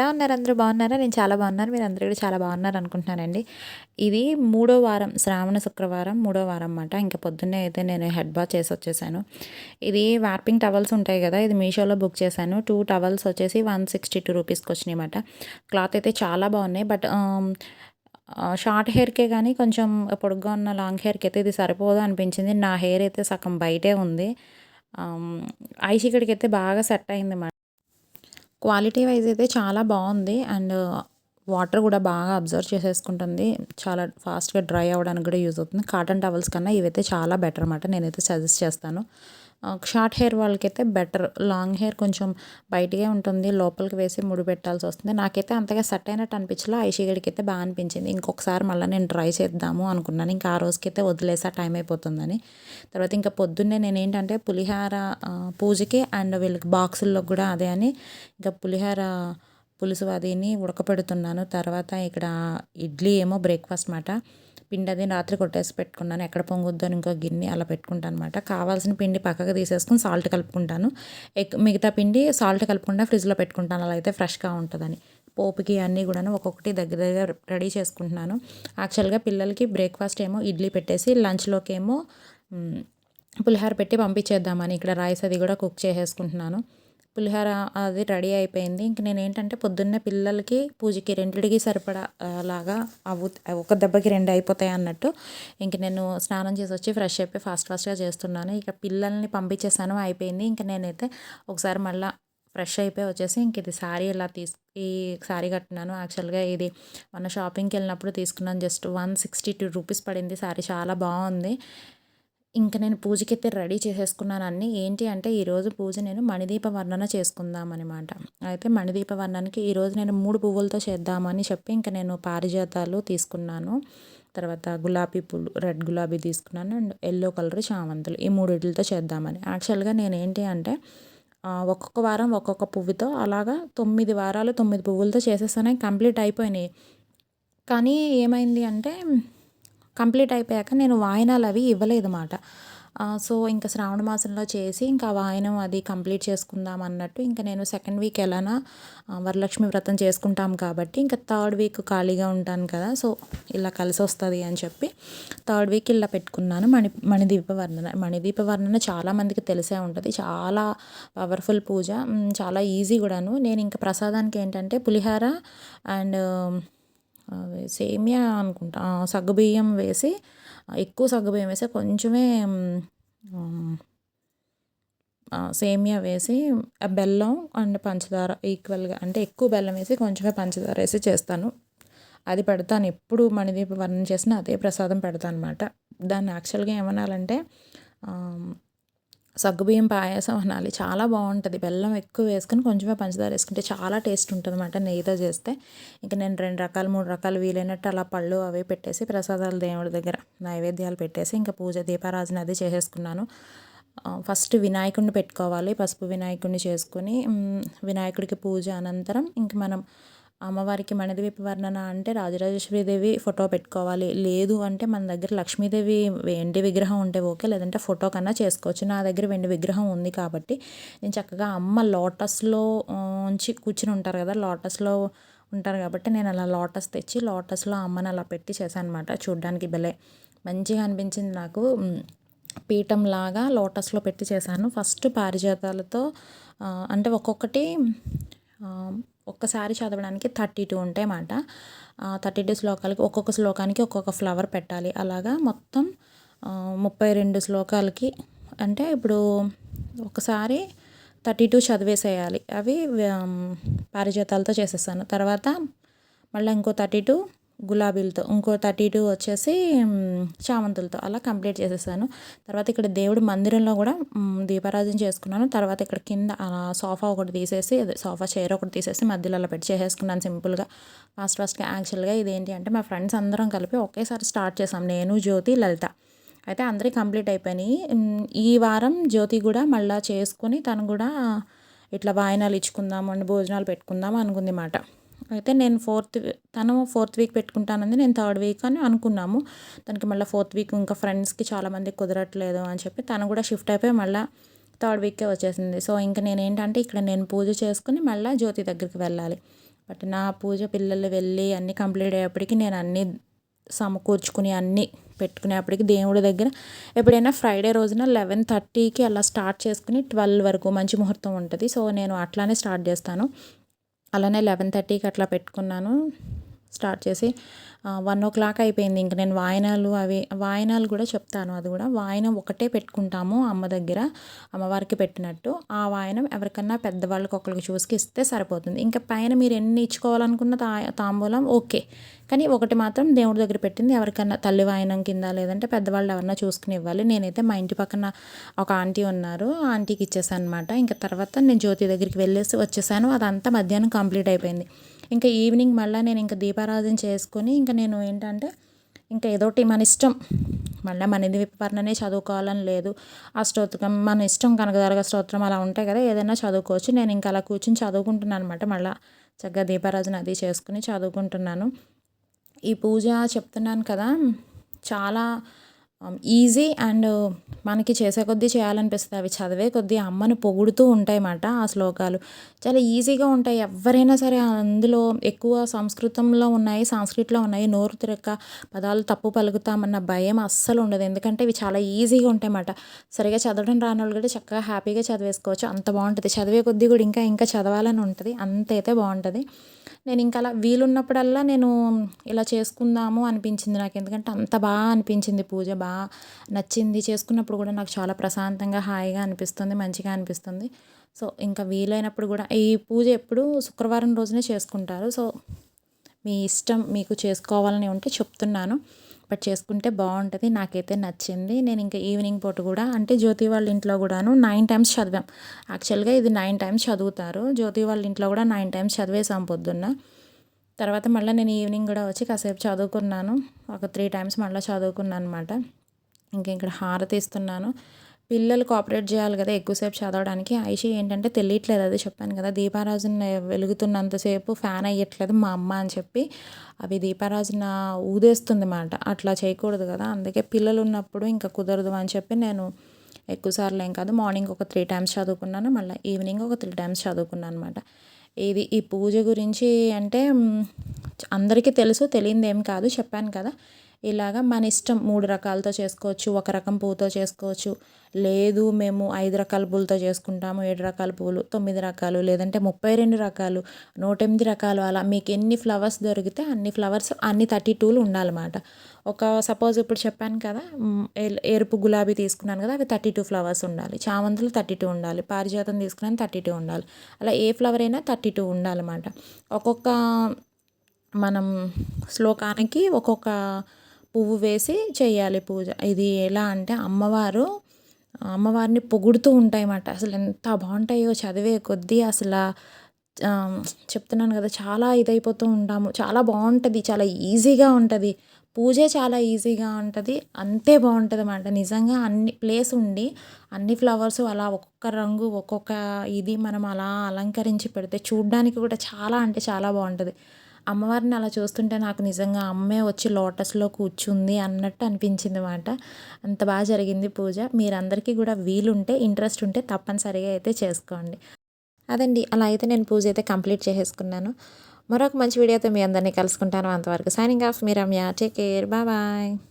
ఎలా ఉన్నారు? అందరూ బాగున్నారా? నేను చాలా బాగున్నాను. మీరు అందరూ కూడా చాలా బాగున్నారు అనుకుంటున్నానండి. ఇది మూడో వారం శ్రావణ శుక్రవారం మూడో వారం అన్నమాట. ఇంకా పొద్దున్నే అయితే నేను హెడ్ బాత్ చేసి వచ్చేసాను. ఇది వార్పింగ్ టవల్స్ ఉంటాయి కదా ఇది మీషోలో బుక్ చేశాను. టూ టవల్స్ వచ్చేసి వన్ సిక్స్టీ టూ రూపీస్కి వచ్చినాయి అన్నమాట. క్లాత్ అయితే చాలా బాగున్నాయి. బట్ షార్ట్ హెయిర్కే కానీ కొంచెం పొడుగ్గా ఉన్న లాంగ్ హెయిర్కి అయితే ఇది సరిపోదు అనిపించింది. నా హెయిర్ అయితే సగం బయటే ఉంది. ఐషికడికి అయితే బాగా సెట్ అయింది క్వాలిటీ వైజ్ అయితే చాలా బాగుంది. అండ్ వాటర్ కూడా బాగా అబ్జర్వ్ చేసేసుకుంటుంది. చాలా ఫాస్ట్గా డ్రై అవ్వడానికి కూడా యూజ్ అవుతుంది. కాటన్ టవల్స్ కన్నా ఇవైతే చాలా బెటర్ అనమాట నేనైతే సజెస్ట్ చేస్తాను. షార్ట్ హెయిర్ వాళ్ళకైతే బెటర్. లాంగ్ హెయిర్ కొంచెం బయటగా ఉంటుంది. లోపలికి వేసి ముడి పెట్టాల్సి వస్తుంది. నాకైతే అంతగా సెట్ అయినట్టు అనిపించలే. ఐషిగడికి అయితే బాగా అనిపించింది. ఇంకొకసారి మళ్ళీ నేను ట్రై చేద్దాము అనుకున్నాను. ఇంకా ఆ రోజుకైతే వదిలేసా టైం అయిపోతుందని. తర్వాత ఇంకా పొద్దున్నే నేను ఏంటంటే పులిహార పూజకి అండ్ వీళ్ళకి బాక్సుల్లో కూడా అదే అని ఇంకా పులిహార పులుసు అదిని ఉడకపెడుతున్నాను. తర్వాత ఇక్కడ ఇడ్లీ ఏమో బ్రేక్ఫాస్ట్ మాట. పిండి అది రాత్రి కొట్టేసి పెట్టుకున్నాను. ఎక్కడ పొంగుద్దో ఇంకో గిన్నె అలా పెట్టుకుంటాను అనమాట కావాల్సిన పిండి పక్కకు తీసేసుకుని సాల్ట్ కలుపుకుంటాను. ఎక్ మిగతా పిండి సాల్ట్ కలుపుకుండా ఫ్రిడ్జ్లో పెట్టుకుంటాను. అలా అయితే ఫ్రెష్గా ఉంటుందని. పోపుకి అన్నీ కూడా ఒక్కొక్కటి దగ్గర దగ్గర రెడీ చేసుకుంటున్నాను. యాక్చువల్గా పిల్లలకి బ్రేక్ఫాస్ట్ ఏమో ఇడ్లీ పెట్టేసి లంచ్లోకి ఏమో పులిహార పెట్టి పంపించేద్దామని. ఇక్కడ రైస్ అది కూడా కుక్ చేసేసుకుంటున్నాను. పులిహోర అది రెడీ అయిపోయింది. ఇంక నేను ఏంటంటే పొద్దున్నే పిల్లలకి పూజకి రెండిటికి సరిపడా లాగా అవు ఒక దెబ్బకి రెండు అయిపోతాయి అన్నట్టు ఇంక నేను స్నానం చేసి వచ్చి ఫ్రెష్ అయిపోయి ఫాస్ట్ ఫాస్ట్గా చేస్తున్నాను. ఇక పిల్లల్ని పంపించేసాను అయిపోయింది. ఇంక నేనైతే ఒకసారి మళ్ళీ ఫ్రెష్ అయిపోయి వచ్చేసి ఇంక ఇది శారీ ఇలా తీసు ఈ శారీ కట్టినాను. యాక్చువల్గా ఇది మన షాపింగ్కి వెళ్ళినప్పుడు తీసుకున్నాను. Just one sixty two rupees పడింది. శారీ చాలా బాగుంది. ఇంకా నేను పూజకైతే రెడీ చేసేసుకున్నాను అన్ని. ఏంటి అంటే ఈరోజు పూజ నేను మణిదీప వర్ణన చేసుకుందాం అనమాట అయితే మణిదీప వర్ణనకి ఈరోజు నేను మూడు పువ్వులతో చేద్దామని చెప్పి ఇంకా నేను పారిజాతాలు తీసుకున్నాను. తర్వాత గులాబీ పూలు రెడ్ గులాబీ తీసుకున్నాను అండ్ ఎల్లో కలర్ చామంతులు ఈ మూడిటితో చేద్దామని. యాక్చువల్గా నేను ఏంటి అంటే ఒక్కొక్క వారం ఒక్కొక్క పువ్వుతో అలాగా తొమ్మిది వారాలు తొమ్మిది పువ్వులతో చేసేసానే. కంప్లీట్ అయిపోయినాయి. కానీ ఏమైంది అంటే కంప్లీట్ అయిపోయాక నేను వాయినాలు అవి ఇవ్వలేదు అన్నమాట సో ఇంకా శ్రావణ మాసంలో చేసి ఇంకా వాయనం అది కంప్లీట్ చేసుకుందాం అన్నట్టు ఇంకా నేను సెకండ్ వీక్ ఎలానా వరలక్ష్మి వ్రతం చేసుకుంటాం కాబట్టి ఇంకా థర్డ్ వీక్ ఖాళీగా ఉంటాను కదా సో ఇలా కలిసి వస్తుంది అని చెప్పి థర్డ్ వీక్ ఇలా పెట్టుకున్నాను. మణి మణిదీప వర్ణన మణిదీప వర్ణన చాలామందికి తెలిసే ఉంటుంది. చాలా పవర్ఫుల్ పూజ చాలా ఈజీ కూడాను. నేను ఇంకా ప్రసాదానికి ఏంటంటే పులిహార అండ్ సేమియా అనుకుంటా. సగ్గుబియ్యం వేసి ఎక్కువ సగ్గుబియ్యం వేసి కొంచెమే సేమియా వేసి బెల్లం అండ్ పంచదార ఈక్వల్గా అంటే ఎక్కువ బెల్లం వేసి కొంచెమే పంచదార వేసి చేస్తాను. అది పెడతాను. ఎప్పుడు మణిదీప వర్ణం చేసినా అదే ప్రసాదం పెడతాను అనమాట దాన్ని యాక్చువల్గా ఏమనాలంటే సగ్గుబియ్యం పాయసం అనాలి. చాలా బాగుంటుంది. బెల్లం ఎక్కువ వేసుకొని కొంచెమే పంచదార వేసుకుంటే చాలా టేస్ట్ ఉంటుంది అనమాట నెయ్యితో చేస్తే. ఇంకా నేను రెండు రకాలు మూడు రకాలు వీలైనట్టు అలా పళ్ళు అవి పెట్టేసి ప్రసాదాలు దేవుడి దగ్గర నైవేద్యాలు పెట్టేసి ఇంకా పూజ దీపారాజన అది చేసేసుకున్నాను. ఫస్ట్ వినాయకుడిని పెట్టుకోవాలి. పసుపు వినాయకుడిని చేసుకొని వినాయకుడికి పూజ అనంతరం ఇంక మనం అమ్మవారికి మణిద్వీప వర్ణన అంటే రాజరాజేశ్వరీదేవి ఫోటో పెట్టుకోవాలి. లేదు అంటే మన దగ్గర లక్ష్మీదేవి వెండి విగ్రహం ఉంటే ఓకే లేదంటే ఫోటో కన్నా చేసుకోవచ్చు. నా దగ్గర వెండి విగ్రహం ఉంది కాబట్టి నేను చక్కగా అమ్మ లోటస్లో ఉంచి కూర్చుని ఉంటారు కదా లోటస్లో ఉంటారు కాబట్టి నేను అలా లోటస్ తెచ్చి లోటస్లో అమ్మని అలా పెట్టి చేశాను అనమాట చూడ్డానికి భలే. మంచిగా అనిపించింది నాకు. పీఠం లాగా లోటస్లో పెట్టి చేశాను. ఫస్ట్ పారిజాతాలతో అంటే ఒక్కొక్కటి ఒక్కసారి చదవడానికి థర్టీ టూ ఉంటాయి అన్నమాట. థర్టీ టూ శ్లోకాలకి ఒక్కొక్క శ్లోకానికి ఒక్కొక్క ఫ్లవర్ పెట్టాలి. అలాగా మొత్తం ముప్పై రెండు శ్లోకాలకి అంటే ఇప్పుడు ఒకసారి థర్టీ టూ చదివేసేయాలి. అవి పారిజాతాలతో చేసేస్తాను. తర్వాత మళ్ళీ ఇంకో థర్టీ టూ గులాబీలతో ఇంకో థర్టీ టూ వచ్చేసి చామంతులతో అలా కంప్లీట్ చేసేసాను. తర్వాత ఇక్కడ దేవుడి మందిరంలో కూడా దీపారాధన చేసుకున్నాను. తర్వాత ఇక్కడ కింద సోఫా ఒకటి తీసేసి సోఫా చైర్ ఒకటి తీసేసి మధ్యలో అలా పెట్టి చేసేసుకున్నాను సింపుల్గా. ఫాస్ట్ ఫాస్ట్గా యాక్చువల్గా ఇదేంటి అంటే మా ఫ్రెండ్స్ అందరం కలిపి ఒకేసారి స్టార్ట్ చేసాం. నేను జ్యోతి లలిత. అయితే అందరికీ కంప్లీట్ అయిపోయినాయి. ఈ వారం జ్యోతి కూడా మళ్ళీ చేసుకుని తను కూడా ఇట్లా వాయినాలు ఇచ్చుకుందాం అండ్ భోజనాలు పెట్టుకుందాం అనుకుంది మాట. అయితే నేను ఫోర్త్ తను ఫోర్త్ వీక్ పెట్టుకుంటానంది నేను థర్డ్ వీక్ అని అనుకున్నాము. తనకి మళ్ళీ ఫోర్త్ వీక్ ఇంకా ఫ్రెండ్స్కి చాలామంది కుదరట్లేదు అని చెప్పి తను కూడా షిఫ్ట్ అయిపోయి మళ్ళీ థర్డ్ వీకే వచ్చేసింది. సో ఇంకా నేను ఏంటంటే ఇక్కడ నేను పూజ చేసుకుని మళ్ళీ జ్యోతి దగ్గరికి వెళ్ళాలి. బట్ నా పూజ పిల్లలు వెళ్ళి అన్నీ కంప్లీట్ అయ్యేప్పటికి నేను అన్నీ సమకూర్చుకుని అన్నీ పెట్టుకునేప్పటికి దేవుడి దగ్గర ఎప్పుడైనా ఫ్రైడే రోజున లెవెన్ థర్టీకి అలా స్టార్ట్ చేసుకుని ట్వెల్వ్ వరకు మంచి ముహూర్తం ఉంటుంది. సో నేను అట్లానే స్టార్ట్ చేస్తాను. అలానే లెవెన్ థర్టీకి అట్లా పెట్టుకున్నాను. స్టార్ట్ చేసి వన్ ఓ క్లాక్ అయిపోయింది. ఇంక నేను వాయనాలు అవి వాయనాలు కూడా చెప్తాను. అది కూడా వాయనం ఒకటే పెట్టుకుంటాము అమ్మ దగ్గర అమ్మవారికి పెట్టినట్టు. ఆ వాయనం ఎవరికన్నా పెద్దవాళ్ళకి ఒకరికి చూసుకు ఇస్తే సరిపోతుంది. ఇంకా పైన మీరు ఎన్ని ఇచ్చుకోవాలనుకున్న తా తాంబూలం ఓకే. కానీ ఒకటి మాత్రం దేవుడి దగ్గర పెట్టింది. ఎవరికన్నా తల్లి వాయనం కింద లేదంటే పెద్దవాళ్ళు ఎవరన్నా చూసుకుని ఇవ్వాలి. నేనైతే మా ఇంటి పక్కన ఒక ఆంటీ ఉన్నారు. ఆ ఆంటీకి ఇచ్చేసాను అనమాట ఇంకా తర్వాత నేను జ్యోతి దగ్గరికి వెళ్ళేసి వచ్చేసాను. అదంతా మధ్యాహ్నం కంప్లీట్ అయిపోయింది. ఇంకా ఈవినింగ్ మళ్ళీ నేను ఇంకా దీపారాధన చేసుకొని ఇంకా నేను ఏంటంటే ఇంకా ఏదోటి మన ఇష్టం. మళ్ళీ మన ఇది వర్ణనే చదువుకోవాలని లేదు. ఆ స్తోత్రం మన ఇష్టం కనకదరగ స్తోత్రం అలా ఉంటాయి కదా ఏదైనా చదువుకోవచ్చు. నేను ఇంకా అలా కూర్చుని చదువుకుంటున్నాను అనమాట మళ్ళీ చక్కగా దీపారాధన అది చేసుకుని చదువుకుంటున్నాను. ఈ పూజ చెప్తున్నాను కదా చాలా Um, ఈజీ అండ్ uh, మనకి చేసే కొద్దీ చేయాలనిపిస్తుంది. అవి చదివే కొద్దీ అమ్మను పొగుడుతూ ఉంటాయన్నమాట ఆ శ్లోకాలు. చాలా ఈజీగా ఉంటాయి. ఎవరైనా సరే అందులో ఎక్కువ సంస్కృతంలో ఉన్నాయి సంస్కృతిలో ఉన్నాయి నోరు తిరక్క పదాలు తప్పు పలుకుతామన్న భయం అస్సలు ఉండదు. ఎందుకంటే ఇవి చాలా ఈజీగా ఉంటాయి అన్నమాట సరిగా చదవడం రాని వాళ్ళు కూడా చక్కగా హ్యాపీగా చదివేసుకోవచ్చు. అంత బాగుంటుంది. చదివే కొద్దీ కూడా ఇంకా ఇంకా చదవాలని ఉంటుంది. అంతైతే బాగుంటుంది. నేను ఇంకా అలా వీలున్నప్పుడల్లా నేను ఇలా చేసుకుందాము అనిపించింది నాకు. ఎందుకంటే అంత బాగా అనిపించింది పూజ బాగా నచ్చింది చేసుకున్నప్పుడు కూడా నాకు చాలా ప్రశాంతంగా హాయిగా అనిపిస్తుంది మంచిగా అనిపిస్తుంది. సో ఇంకా వీలైనప్పుడు కూడా ఈ పూజ ఎప్పుడు శుక్రవారం రోజునే చేసుకుంటారు. సో మీ ఇష్టం మీకు చేసుకోవాలని ఉంటే చెప్తున్నాను. బట్ చేసుకుంటే బాగుంటుంది నాకైతే నచ్చింది. నేను ఇంకా ఈవినింగ్ పూట కూడా అంటే జ్యోతి వాళ్ళ ఇంట్లో కూడాను నైన్ టైమ్స్ చదివాం. యాక్చువల్గా ఇది నైన్ టైమ్స్ చదువుతారు. జ్యోతి వాళ్ళ ఇంట్లో కూడా నైన్ టైమ్స్ చదివేసాం పొద్దున్న. తర్వాత మళ్ళీ నేను ఈవినింగ్ కూడా వచ్చి కాసేపు చదువుకున్నాను. ఒక త్రీ టైమ్స్ మళ్ళీ చదువుకున్నాను అనమాట ఇంకా ఇక్కడ హారతి ఇస్తున్నాను పిల్లలు కోఆపరేట్ చేయాలి కదా ఎక్కువసేపు చదవడానికి. ఐషి ఏంటంటే తెలియట్లేదు అది చెప్పాను కదా. దీపారాజున వెలుగుతున్నంతసేపు ఫ్యాన్ అయ్యట్లేదు మా అమ్మ అని చెప్పి. అవి దీపారాజున ఊదేస్తుంది మాట. అట్లా చేయకూడదు కదా. అందుకే పిల్లలు ఉన్నప్పుడు ఇంకా కుదరదు అని చెప్పి నేను ఎక్కువసార్లు ఏం కాదు మార్నింగ్ ఒక త్రీ టైమ్స్ చదువుకున్నాను మళ్ళీ ఈవినింగ్ ఒక త్రీ టైమ్స్ చదువుకున్నాను అనమాట ఇది ఈ పూజ గురించి అంటే అందరికీ తెలుసు తెలియంది ఏం కాదు చెప్పాను కదా. ఇలాగ మన ఇష్టం మూడు రకాలతో చేసుకోవచ్చు. ఒక రకం పువ్వుతో చేసుకోవచ్చు. లేదు మేము ఐదు రకాల పూలతో చేసుకుంటాము. ఏడు రకాల పూలు తొమ్మిది రకాలు లేదంటే ముప్పై రెండు రకాలు నూట ఎనిమిది రకాలు అలా మీకు ఎన్ని ఫ్లవర్స్ దొరికితే అన్ని ఫ్లవర్స్ అన్ని థర్టీ టూలు ఉండాలన్నమాట. ఒక సపోజ్ ఇప్పుడు చెప్పాను కదా ఎరుపు గులాబీ తీసుకున్నాను కదా అవి థర్టీ టూ ఫ్లవర్స్ ఉండాలి. చామంతులు థర్టీ టూ ఉండాలి. పారిజాతం తీసుకున్నాను థర్టీ టూ ఉండాలి. అలా ఏ ఫ్లవర్ అయినా థర్టీ టూ ఉండాలన్నమాట. ఒక్కొక్క మనం శ్లోకానికి ఒక్కొక్క పువ్వు వేసి చేయాలి పూజ. ఇది ఎలా అంటే అమ్మవారు అమ్మవారిని పొగుడుతూ ఉంటాయన్నమాట. అసలు ఎంత బాగుంటాయో చదివే కొద్దీ అసలు చెప్తున్నాను కదా చాలా ఇదైపోతూ ఉంటాము. చాలా బాగుంటుంది చాలా ఈజీగా ఉంటుంది. పూజే చాలా ఈజీగా ఉంటుంది అంతే బాగుంటుంది అన్నమాట నిజంగా అన్ని ప్లేస్ ఉండి అన్ని ఫ్లవర్స్ అలా ఒక్కొక్క రంగు ఒక్కొక్క ఇది మనం అలా అలంకరించి పెడితే చూడడానికి కూడా చాలా అంటే చాలా బాగుంటుంది. అమ్మవారిని అలా చూస్తుంటే నాకు నిజంగా అమ్మే వచ్చి లోటస్లో కూర్చుంది అన్నట్టు అనిపించింది అనమాట అంత బాగా జరిగింది పూజ. మీరందరికీ కూడా వీలుంటే ఇంట్రెస్ట్ ఉంటే తప్పనిసరిగా అయితే చేసుకోండి. అదండి. అలా అయితే నేను పూజ అయితే కంప్లీట్ చేసేసుకున్నాను. మరొక మంచి వీడియోతో మీ అందరినీ కలుసుకుంటాను అంతవరకు. సైనింగ్ ఆఫ్ మీ రమ్య. Take care bye